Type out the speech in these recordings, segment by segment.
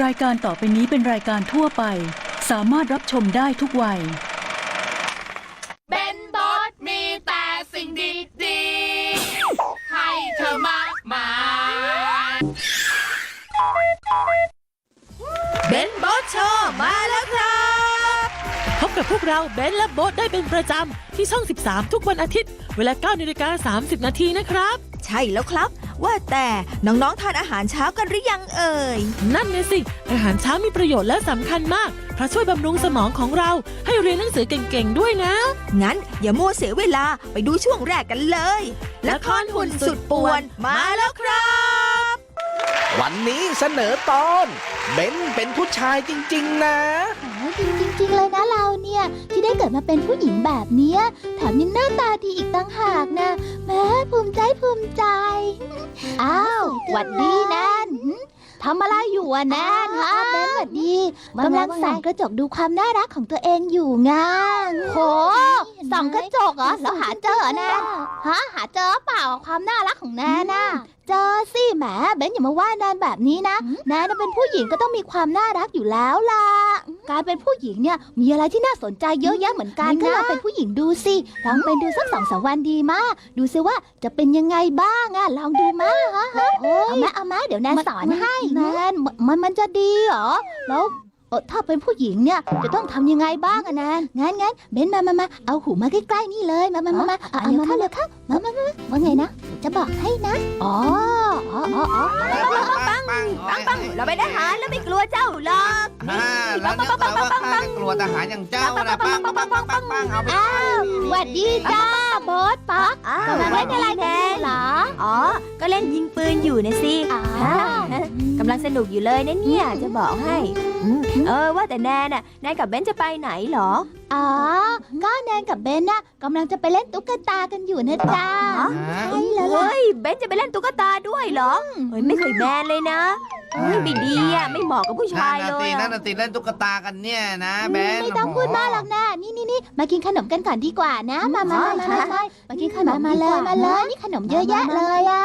รายการต่อไปนี้เป็นรายการทั่วไป สามารถรับชมได้ทุกวัย เบนบอสมีแต่สิ่งดีๆ ให้เธอมากมายเบนโบทโชว์มาแล้วครับ พบกับพวกเราเบนและโบ๊ทได้เป็นประจำ ที่ช่อง 13 ทุกวันอาทิตย์ เวลา9นาฬิกา30 นาทีนะครับ ใช่แล้วครับว่าแต่น้องๆทานอาหารเช้ากันหรือยังเอ่ย นั่นนะสิ อาหารเช้ามีประโยชน์และสำคัญมาก เพราะช่วยบำรุงสมองของเราให้เรียนหนังสือเก่งๆด้วยนะ งั้นอย่ามัวเสียเวลาไปดูช่วงแรกกันเลยละครหุ่นสุดป่วนมาแล้วครับ วันนี้เสนอตอนเบนเป็นผู้ชายจริง ๆ นะ โอ้ยจริงจริงๆเลยนะเราเนี่ย ที่ได้เกิดมาเป็นผู้หญิงแบบเนี้ยแถมยังหน้าตาดีอีกตั้งหากนะแม้ภูมิใจภูมิใจ อ้าวหวัดดีแนนหึทำอะไรอยู่อะแนนฮะเบนหวัดดีกำลังส่องกระจกดูความน่ารักของตัวเองอยู่ไงโห ส่องกระจกเหรอแล้วหาเจอเหรอแนนฮะหาเจอเปล่าความน่ารักของแนนน่ะ เจอสิแหมเบนอย่ามาว่าแนนแบบนี้นะ แนนน่ะเป็นผู้หญิงก็ต้องมีความน่ารักอยู่แล้วล่ะ การเป็นผู้หญิงเนี่ยมีอะไรที่น่าสนใจเยอะแยะเหมือนกันนะก็ลองเป็นผู้หญิงดูสิลองเป็นดูสักสองสามวันดีมากดูสิว่าจะเป็นยังไงบ้างอะลองดูมาฮะเอามาเอามาเดี๋ยวแนนสอนให้แนนมันมันจะดีเหรอแล้ว เอ่อถ้าเป็นผู้หญิงเนี่ยจะต้องทำยังไงบ้างอะแนนงั้นงั้นเบนมามามาเอาหูมาใกล้ๆนี่เลยมามามามาเอาเร็วเข้าเร็วเข้ามามามาว่าไงนะ จะบอกให้นะอ๋ออ๋ออ๋ออ๋อปังปังปังเราไปได้หารแล้วไม่กลัวเจ้าหรอกอ่าแล้วนึกแล้วว่าข้าจะกลัวทหารอย่างเจ้านะปังปังปังปังปังปังเอาไปอ้าวหวัดดีจ้าโบอสป๊อกอ้าวกำลังเล่นอะไรกันอยู่เหรออ๋อ ก็เล่นยิงปืนอยู่นะสิอ๋อกำลังสนุกอยู่เลยนะเนี่ยจะบอกให้อืม เออว่าแต่แนนน่ะแนนกับเบนจะไปไหนเหรอ อ๋อ ก็แนนกับเบนน่ะกำลังจะไปเล่นตุ๊กตากันอยู่นะจ๊ะอ๋อใช่แล้วล่ะเฮ้ยเบนจะไปเล่นตุ๊กตาด้วยเหรอเฮ้ยไม่เคยแบนเลยนะ เฮ้ยไม่ดีอะไม่เหมาะกับผู้ชานั่ยนเลน่ะยสิอะนั่นน่ะสิเล่นตุ๊กตากันเนี่ยนะแบนไม่ต้องพูดมากหรอกนะนี่นี่นี่มากินขนมกันก่อนดีกว่านะ มามามามามามากินขนมมาเลยมาเลย นี่ขนมเยอะแยะเลยอะ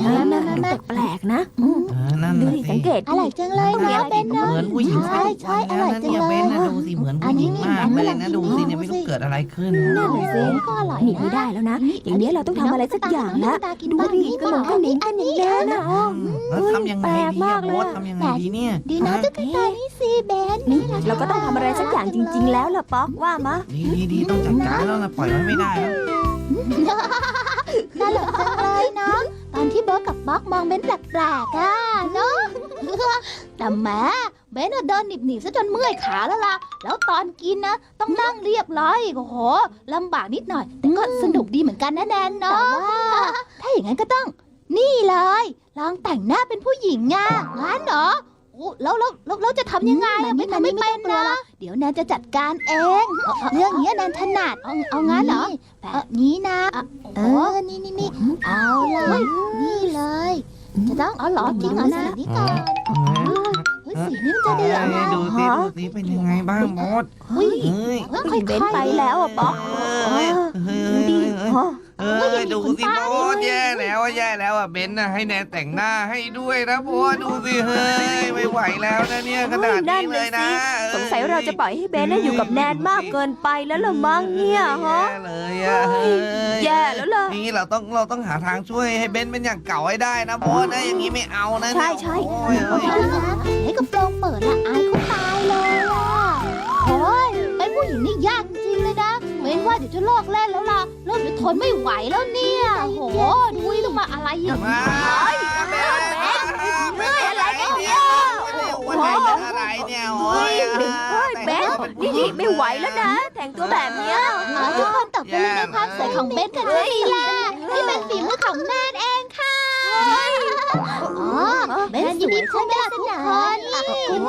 เฮ้ยมันดูแปลกๆนะอืมเออนั่นดูน่ะดิสิสังเกตอร่อยจังเลยนะเบนเนาะ เหมือนผู้หญิงใช่ใช่อร่อยจังนี่เลยเบนนะดูสิเหมือนผู้หญิงมากเลยนะดูสิเนี่ยไม่รู้เกิดอะไรขึ้นนั่นน่ะสิก็อร่อยหนีไม่ได้แล้วนะ อย่างนี้เราต้องทำอะไรสักอย่างละ ดูดิกระหลงกระหลิงกันอย่างนี้นะอ๋อแล้วทำยังไงแปลกดีมาอะกเลยโบ๊ทอะทำยังไงดีเนี่ยดีนะตุ๊กตานี่สิเบนนี่เราก็ต้องทำอะไรสักอย่างจริง ๆ แล้วล่ะป๊อกว่ามะดีดีดีต้องจัดการแล้วนะปล่อยไว้ไม่ได้แล้วตลกจังเลยเนาะตอนที่เบิร์กกับบ็อกมองเบนแปลกๆอะเนาะแต่แหม้เบนอะเดินหนีบๆซะจนเมื่อยขาแล้วล่ะ แล้วตอนกินนะ ต้องนั่งเรียบร้อยโอ้โหลำบากนิดหน่อย แต่ก็สนุกดีเหมือนกันนะแนนเนาะถ้าอย่างนั้นก็ต้อง นี่เลย ลองแต่งหน้าเป็นผู้หญิงไงงั้นเหรอโอ้แล้วแล้วแล้วแล้วจะทำยังไงอะไม่ทำไม่เป็นนะ เดี๋ยวแนนจะจัดการเองเรื่องนี้แนนถนัด เอาเอางั้นเหรอ แบบนี้นะ เออ นี่นี่นี่เอาเลย นี่เลย จะต้องเอาหลอจริงเหรอสีนี้ก่อนเฮ้ยสีนี้มันจะดีเหรอนะดูสิดูสิเป็นยังไงบ้างโบ๊ทเฮ้ยเฮ้ยค่อยๆเบนไปแล้วอะป๊อกเฮ้ย เฮ้ยดูดิเฮ้ยฮะเออดูสิโบ๊ทแย่แล้วอะแย่แล้วอะเบนน่ะให้แนนแต่งหน้าให้ด้วยนะโบ๊ทดูสิเฮ้ยไม่ไหวแล้วนะเนี่ยขนาดนี้เลยนะสงสัยเราจะปล่อยให้เบนน่ะอยู่กับแนนมากเกินไปแล้วละมั้งเนี่ยฮะ แย่เลยอะเฮ้ยแย่แล้วล่ะนี่เราต้องเราต้องหาทางช่วยให้เบนเป็นอย่างเก่าให้ได้นะโบ๊ทนะอย่างนี้ไม่เอานะใช่ใช่ โอ้ยเฮ้ยให้กระโปรงเปิดละอายเขาตายเลยอะโอ้ยเป็นผู้หญิงนี่ยากจริงเลยนะเว้นว่าเดี๋ยวจะเลิกเล่นแล้วล่ะเริ่มจะทนไม่ไหวแล้วเนี่ยโหดูดิต้องมาอะไรอย่างมานี้เบนเบนอะไรเนี่ยวันไหนจะอะไรเนี่ยโอ้ยเฮ้ยเบนนี่นี่ไม่ไหวแล้วนะ แต่งตัวแบบเนี้ยอ๋อทุกคนตบมือในความสวยของเบนกันด้วยดีล่ะนี่เป็นฝีมือของแนนเองค่ะ อ๋อเบนยินดีเพื่อนทุกคนคุณ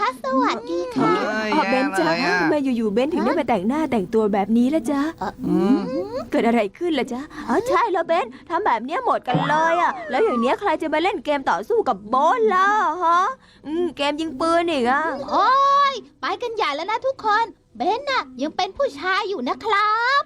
ค่ะสวัสดีค่ะอ๋อเบนจ้าทำไมอยู่ๆเบนถึงได้มาแต่งหน้าแต่งตัวแบบนี้ล่ะจ๊ะเกิดอะไรขึ้นล่ะจ๊ะอ๋อใช่แล้วเบนทำแบบเนี้ยหมดกันเลยอะ แล้วอย่างเนี้ยใครจะมาเล่นเกมต่อสู้กับโบนล่ะฮะอืมเกมยิงปืนอีกอะโอ้ยไปกันใหญ่แล้วนะทุกคน เบนน่ะยังเป็นผู้ชายอยู่นะครับ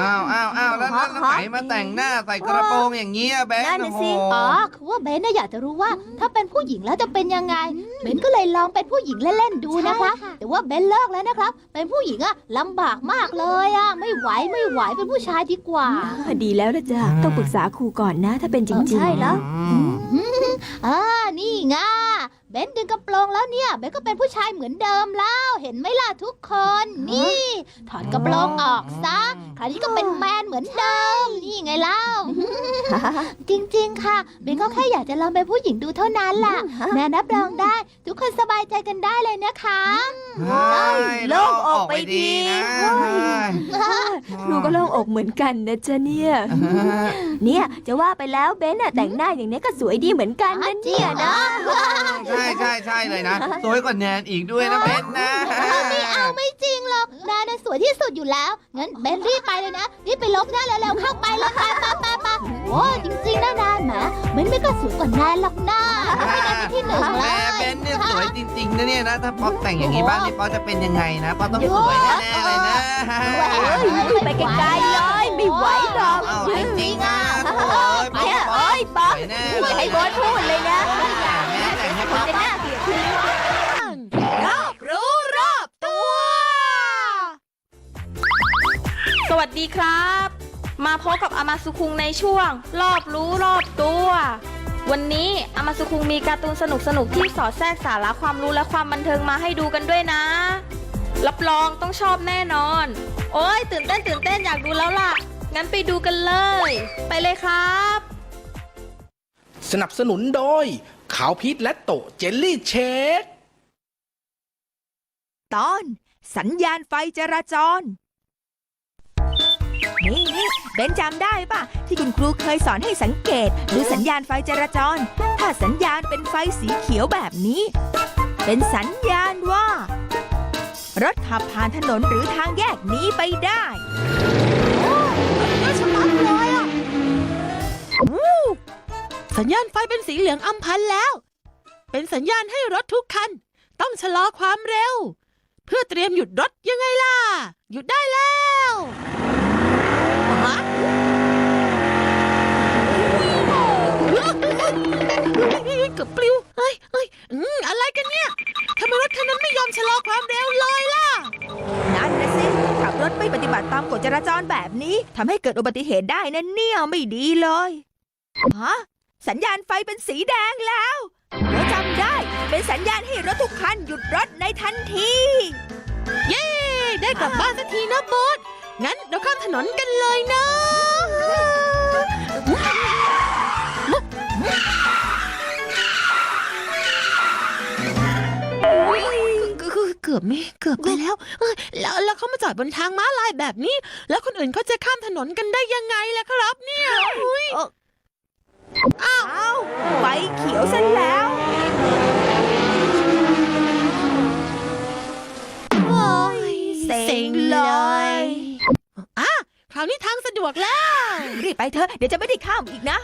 อ้าวอ้าวอ้าวแล้วแล้วแล้วไหนมาแต่งหน้าใส่กระโปรงอย่างเงี้ยเบนนั่นน่ะโอ้โหสิอ๋อคือว่าเบนน่ะอยากจะรู้ว่าถ้าเป็นผู้หญิงแล้วจะเป็นยังไง เบนก็เลยลองเป็นผู้หญิงเล่นๆดูนะคะแต่ว่าเบนเลิกแล้วนะครับ เป็นผู้หญิงอะลำบากมากเลยอะไม่ไหวไม่ไหวเป็นผู้ชายดีกว่าอ่าดีแล้วละจ้ะต้องปรึกษาครูก่อนนะ ถ้าเป็นจริงๆ ใช่แล้ว อืม อ่านี่ไง เบนดึงกระโปรงแล้วเนี่ยเบนก็เป็นผู้ชายเหมือนเดิมแล้วเห็นไหมล่ะทุกคน นี่ ถอดกระโปรงออกซะคราวนี้ก็เป็นแมนเหมือนเดิม นี่ไงเล่า จริงๆ ค่ะเบนก็แค่อยากจะลองเป็นผู้หญิงดูเท่านั้นล่ะแม่นับรองได้ ทุกคนสบายใจกันได้เลยนะคะเฮ้ยโล่งอกไปทีนะครูก็โล่งอกเหมือนกันนะจ๊ะเนี่ย เนี่ยจะว่าไปแล้วเบนน่ะแต่งหน้าอย่างนี้ก็สวยดีเหมือนกันนะเนี่ยนะใช่ใช่ใช่เลยนะสวยกว่าแนนอีกด้วยนะเบนนะไม่เอาไม่จริงหรอกแนนน่ะสวยที่สุดอยู่แล้ว งั้นเบนรีบไปเลยนะรีบไปลบหน้าแล้วๆเข้าไปเลยไปไปไปไปโอ้จริงๆนะนานแหมเบนไม่ก็สวยกว่าแนนหรอกนะไม่ได้เป็นที่หนึ่งเลแม่ยเบนเนี่ยสวยจริงๆนะเนี่ยนะถ้าป๊อปแต่งอย่างนี้บ้างนี่ป๊อปจะเป็นยังไงนะป๊อปต้องสวยแน่ๆเลยนะไปไกลๆเลยไม่ไหวหรอกเอาจริงๆนะโอ้ยป๊อปเนี่ยป๊อเอ้ปยป๊อปสวยแน่อย่าให้โบอสพูดเลยนะ จะน่าเกลียดรอบรู้รอบตัว สวัสดีครับ มาพบกับอามาสุคุงในช่วง รอบรู้รอบตัว วันนี้อามาสุคุงมีการ์ตูนสนุกๆที่สอดแทรกสาระความรู้และความบันเทิงมาให้ดูกันด้วยนะ รับรองต้องชอบแน่นอน โอ้ยตื่นเต้นตื่นเต้นอยากดูแล้วล่ะ งั้นไปดูกันเลย ไปเลยครับ สนับสนุนโดย ขาวพีชและโตเจลลี่เชคตอน สัญญาณไฟจราจร นี่นี่เบนจำได้ปะที่คุณครูเคยสอนให้สังเกตดูสัญญาณไฟจราจร ถ้าสัญญาณเป็นไฟสีเขียวแบบนี้ เป็นสัญญาณว่า รถขับผ่านถนนหรือทางแยกนี้ไปได้ สัญญาณไฟเป็นสีเหลืองอำพันแล้ว เป็นสัญญาณให้รถทุกคัน ต้องชะลอความเร็ว เพื่อเตรียมหยุดรถยังไงล่ะ หยุดได้แล้วฮะเกือบปลิวเฮ้ยเฮ้ยอืมอะไรกันเนี่ยทำไมรถคันนั้นไม่ยอมชะลอความเร็วเลยล่ะ นั่นนะสิ ขับรถไม่ปฏิบัติตามกฎจราจรแบบนี้ทำให้เกิดอุบัติเหตุได้นะเนี่ยไม่ดีเลย ฮะ สัญญาณไฟเป็นสีแดงแล้วเราจำได้ เป็นสัญญาณให้รถทุกคันหยุดรถในทันที เย้ ได้กลับบ้านสักทีนะโบอสงั้นเราข้ามถนนกันเลยนะคือเกือบไม่เกือบไปแล้วเอ้ยแล้วแล้วเขามาจอดบนทางม้าลายแบบนี้ แล้วคนอื่นเขาจะข้ามถนนกันได้ยังไงล่ะครับเนี่ยอุ๊ยอ้าวไฟเขียวซะแล้ว โอ้ยเซ็งเลย อะคราวนี้ทางสะดวกแล้ว รีบไปเถอะ เดี๋ยวจะไม่ได้ข้ามอีกนะ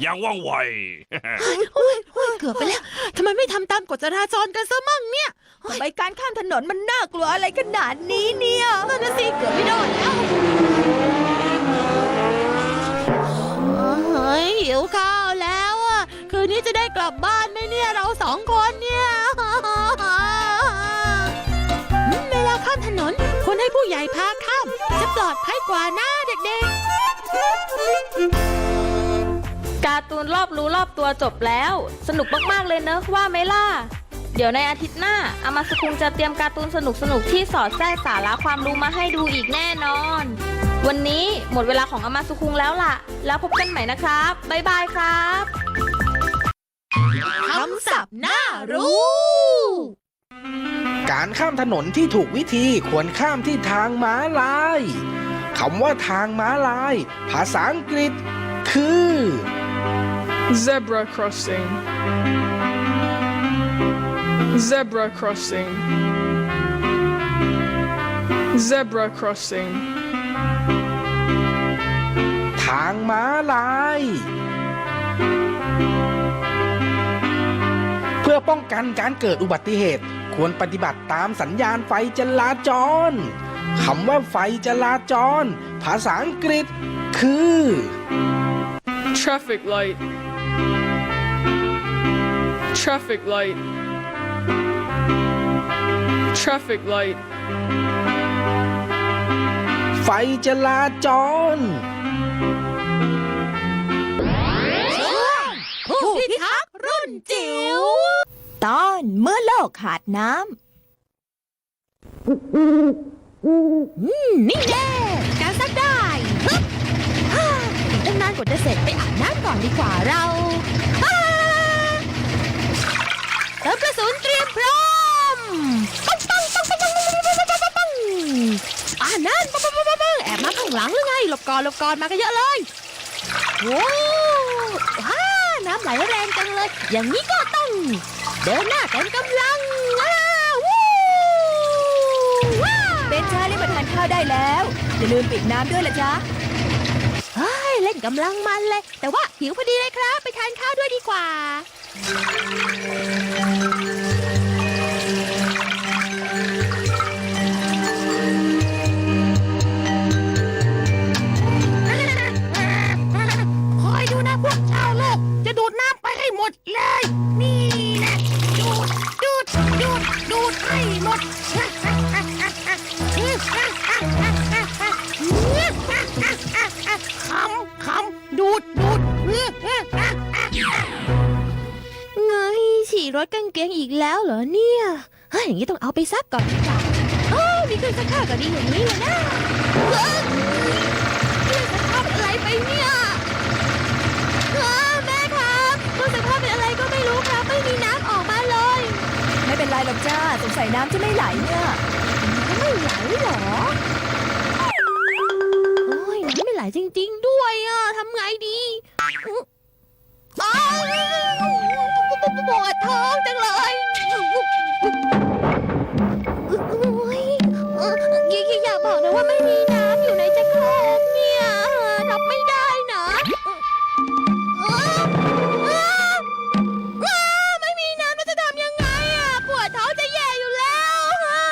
อย่างว่องไว โอ้ยโอ้ยเกือบไปแล้วทำไมไม่ทำตามกฎจราจรกันซะมั่งเนี่ยทำไมการข้ามถนนมันน่ากลัวอะไรขนาดนี้เนี่ยนั่นนะสิเกือบไม่โดนแล้วเฮ้ยหิวข้าวแล้วอะคืนนี้จะได้กลับบ้านไหมเนี่ยเราสองคนเนี่ยอืมเวลาข้ามถนนควรให้ผู้ใหญ่พาข้าม จะปลอดภัยกว่าหนะเด็ก การ์ตูนรอบรู้รอบตัวจบแล้ว สนุกมาก ๆ เลยเนอะว่าไหมล่ะ เดี๋ยวในอาทิตย์หน้าอามาสคุงจะเตรียมการ์ตูนสนุกๆที่สอดแทรกสาระความรู้มาให้ดูอีกแน่นอน วันนี้หมดเวลาของอามาสคุงแล้วล่ะ แล้วพบกันใหม่นะครับบ๊ายบายครับคำศัพท์น่ารู้ การข้ามถนนที่ถูกวิธีควรข้ามที่ทางม้าลายคำว่าทางม้าลาย ภาษาอังกฤษ คือ Zebra crossing. Zebra crossing. Zebra crossing. ทางม้าลาย เพื่อป้องกันการเกิดอุบัติเหตุ ควรปฏิบัติตามสัญญาณไฟจราจรคำว่าไฟจราจร ภาษาอังกฤษคือ Traffic light. Traffic light. Traffic light. ไฟจราจร ผู้พิทักษ์รุ่นจิ๋ว ตอนเมื่อโลกขาดน้นี่แน่การซักได้ฮึบฮ่าอีกตั้งนานกว่าจะเสร็จไปอาบน้ำก่อนดีกว่าเราฮ่า เติมกระสุนเตรียมพร้อมปังปังปังปังปังปังปังปังปังปังอ่านั่นปังปังปังปังแอบมาข้างหลังหรือไงหลบก่อนหลบก่อนมากันเยอะเลยโว้ว้าน้ำไหลแรงจังเลย อย่างนี้ก็ต้อง เดินหน้าเต็มกำลังว้าวู้ว้าำเบนชารีบมาทานข้าวได้แล้วอย่าลืมปิดน้ำด้วยละจ๊ะเฮ้ยเล่นกำลังมันเลย แต่ว่าหิวพอดีเลยครับ ไปทานข้าวด้วยดีกว่า เฮ้ยอย่างนี้ต้องเอาไปซักก่อนดีกว่าโอ้มีเครื่องซักผ้าก็ดีอย่างนี้เลยนะเฮ้ยเครื่องซักผ้าเป็นอะไรไปเนี่ยเออแม่ครับเครื่องซักผ้าเป็นอะไรก็ไม่รู้ครับ ไม่มีน้ำออกมาเลยไม่เป็นไรหรอกจ้าสงสัยน้ำจะไม่ไหลเนี่ยไม่ไหลเหรอ โอ้ยน้ำไม่ไหลจริง ๆ ด้วยอะทำไงดีอื้ออ้าวปวดท้องจังเลยโอ้ยเอ่ออย่าอย่าอย่าบอกนะว่าไม่มีน้ำอยู่ในจักโครกเนี่ยรับไม่ได้นะเอ้อเอ้อเอ้อไม่มีน้ำแล้วจะทำยังไงอะปวดท้องจะแย่อยู่แล้วอะ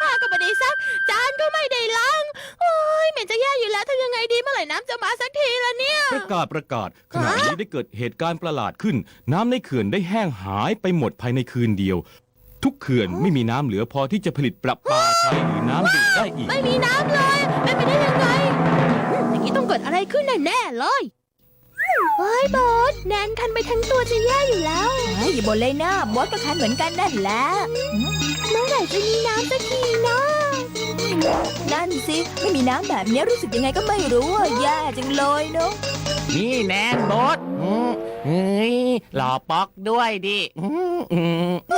ผ้าก็ไม่ได้ซัก จานก็ไม่ได้ล้างโอ้ยเหม็นจะแย่อยู่แล้วทำยังไงดีเมื่อไหร่น้ำจะมาสักทีละเนี่ย ประกาศประกาศ ขณะนี้ได้เกิดเหตุการณ์ประหลาดขึ้น น้ำในเขื่อนได้แห้งหายไปหมดภายในคืนเดียว ทุกเขื่อนไม่มีน้ำเหลือพอที่จะผลิตประปาใช้หรือน้ำดื่มได้อีก ไม่มีน้ำเลยเป็นไปได้ยังไงอืมอย่างนี้ต้องเกิดอะไรขึ้นแน่ๆเลยเฮ้ยบอสแนนคันไปทั้งตัวจะแย่อยู่แล้วเฮ้ยอย่าบ่นเลยนะบอสก็คันเหมือนกันนั่นแหละเมื่อไหร่จะมีน้ำสักทีนะนั่นสิ ไม่มีน้ำแบบเนี้ยรู้สึกยังไงก็ไม่รู้อะแย่จังเลยเนาะนี่แนนโบดอืม เฮ้ยหล่อป๊อกด้วยดิอืมอืมเอ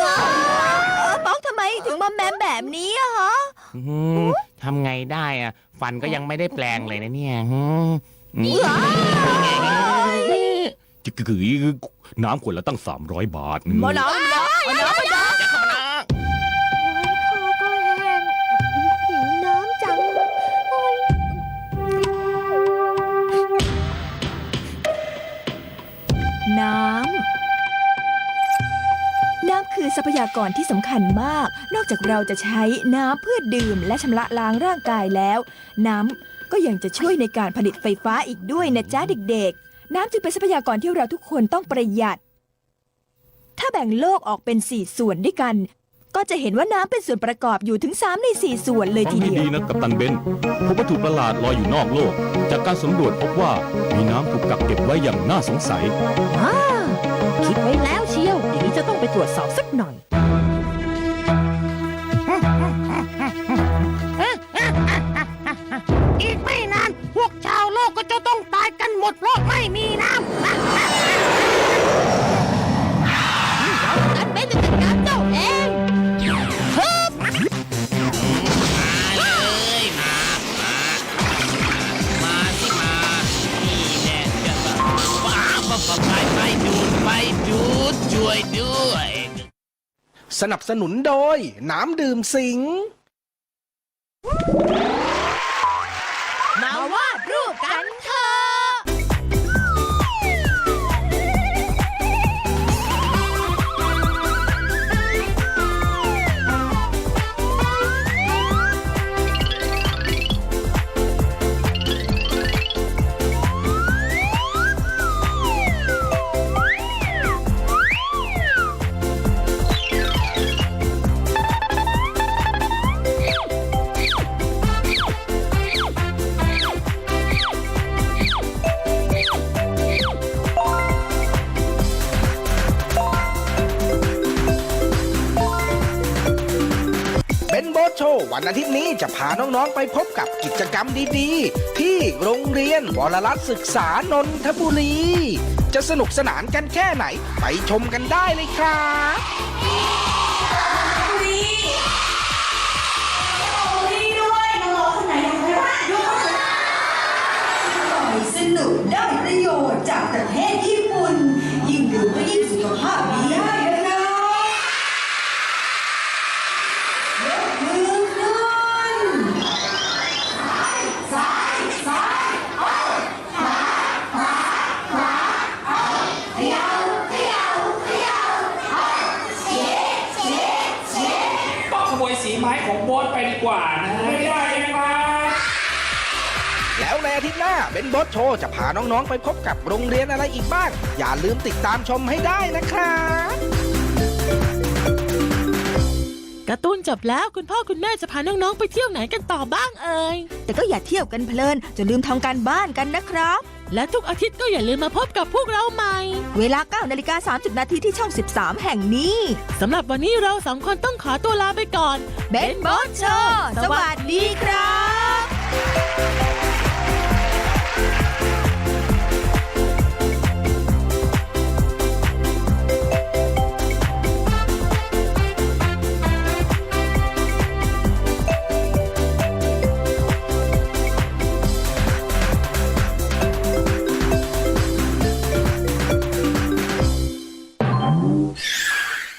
อป๊อกทำไมถึงมาแมมแบบนี้อะฮะอืมทำไงได้อะฟันก็ยังไม่ได้แปลงเลยนะเนี่ยอืมนี่จะกือน้ำขวดละตั้ง 300 บาทหมอน้ำน้ำหมอน้ำหมอน้ำโำน้ำคือทรัพยากรที่สำคัญมาก นอกจากเราจะใช้น้ำเพื่อดื่ม และชำระล้างร่างกายแล้ว น้ำก็ยังจะช่วยในการผลิตไฟฟ้าอีกด้วยนะจ๊ะเด็กๆ น้ำจึงเป็นทรัพยากรที่เราทุกคนต้องประหยัด ถ้าแบ่งโลกออกเป็น 4 ส่วนด้วยกัน ก็จะเห็นว่าน้ำเป็นส่วนประกอบอยู่ถึง 3 ใน 4 ส่วนเลยฟัทีงให้เดียว ดีนะกัปตันเบนพบวัตถุประหลาดลอยอยู่นอกโลก จากการสำรวจพบว่ามีน้ำถูกกักเก็บไว้อย่างน่าสงสัยอ่าคิดไว้แล้วเชียวอย่างนี้ จะต้องไปตรวจสอบสักหน่อย สนับสนุนโดย น้ำดื่มสิง จะพาน้องๆไปพบกับกิจกรรมดีๆ ที่โรงเรียนวรรัตน์ศึกษานนทบุรี จะสนุกสนานกันแค่ไหนไปชมกันได้เลยครับสนุกได้ประโยชน์จากประเทศญี่ กว่านะไม่ได้นะครับแล้วในอาทิตย์หน้าเบนโบทโชว์จะพาน้อง ๆ ไปพบกับโรงเรียนอะไรอีกบ้าง อย่าลืมติดตามชมให้ได้นะครับการ์ตูนจบแล้วคุณพ่อคุณแม่จะพาน้อง ๆ ไปเที่ยวไหนกันต่อบ้างเอ่ยแต่ก็อย่าเที่ยวกันเพลินจนลืมทำการบ้านกันนะครับ และทุกอาทิตย์ก็อย่าลืมมาพบกับพวกเราใหม่ เวลา9นาฬิกา30 นาทีที่ช่อง 13 แห่งนี้ สำหรับวันนี้เราสองคนต้องขอตัวลาไปก่อน เบนบอสโชสวัสดีครับ